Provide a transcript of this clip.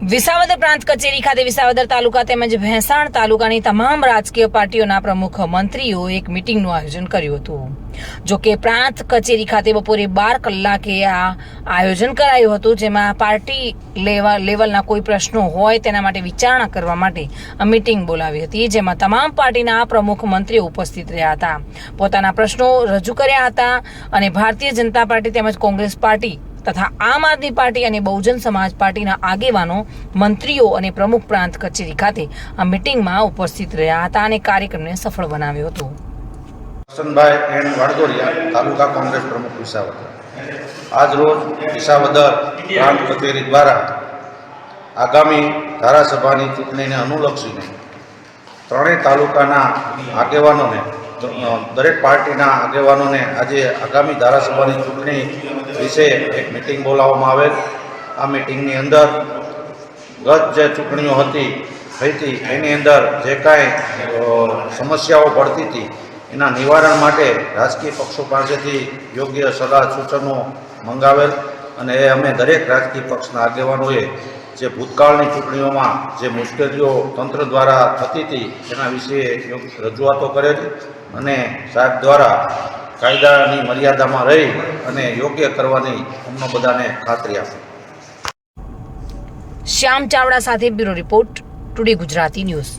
વિસાવદર પ્રાંત કચેરી ખાતે વિસાવદર તાલુકા તેમજ ભેંસાણ તાલુકાની તમામ રાજકીય પાર્ટીઓના પ્રમુખ મંત્રીઓ એક મિટિંગનું આયોજન કર્યું હતું. જો કે પ્રાંત કચેરી ખાતે બપોરે બાર કલાકે આ આયોજન કરાયું હતું, જેમાં પાર્ટી લેવા લેવલના કોઈ પ્રશ્નો હોય તેના માટે વિચારણા કરવા માટે મિટિંગ બોલાવી હતી, જેમાં તમામ પાર્ટીના પ્રમુખ મંત્રીઓ ઉપસ્થિત રહ્યા હતા. પોતાના પ્રશ્નો રજૂ કર્યા હતા અને ભારતીય જનતા પાર્ટી તેમજ કોંગ્રેસ પાર્ટી તથા આમ આદમી પાર્ટી અને બહુજન સમાજ પાર્ટીના આગેવાનો, મંત્રીઓ અને પ્રમુખ પ્રાંત કચેરી ખાતે આ મિટિંગમાં ઉપસ્થિત રહ્યા હતા અને કાર્યક્રમને સફળ બનાવ્યો હતો. હસનભાઈ એન વાડદોરિયા તાલુકા કોંગ્રેસ પ્રમુખ વિસાવદર. આજ રોજ વિસાવદર પ્રાંત કચેરી દ્વારા આગામી ધારાસભાની ચૂંટણીને અનુલક્ષીને ત્રણેય તાલુકાના આગેવાનોને દરેક પાર્ટીના આગેવાનોને આજે આગામી ધારાસભાની ચૂંટણી વિશે એક મિટિંગ બોલાવવામાં આવેલ. આ મિટિંગની અંદર ગત જે ચૂંટણીઓ હતી હતી, એની અંદર જે કાંઈ સમસ્યાઓ પડતી હતી, એના નિવારણ માટે રાજકીય પક્ષો પાસેથી યોગ્ય સલાહ સૂચનો મંગાવેલ અને એ અમે દરેક રાજકીય પક્ષના આગેવાનોએ જે ભૂતકાળની ચૂંટણીઓમાં જે મુશ્કેલીઓ તંત્ર દ્વારા થતી હતી, એના વિશે રજૂઆતો કરેલી અને સાહેબ દ્વારા કાયદાની મર્યાદામાં રહી અને યોગ્ય કરવાની અમને બધાને ખાતરી આપે. શ્યામ ચાવડા સાથે bureau report today Gujarati news.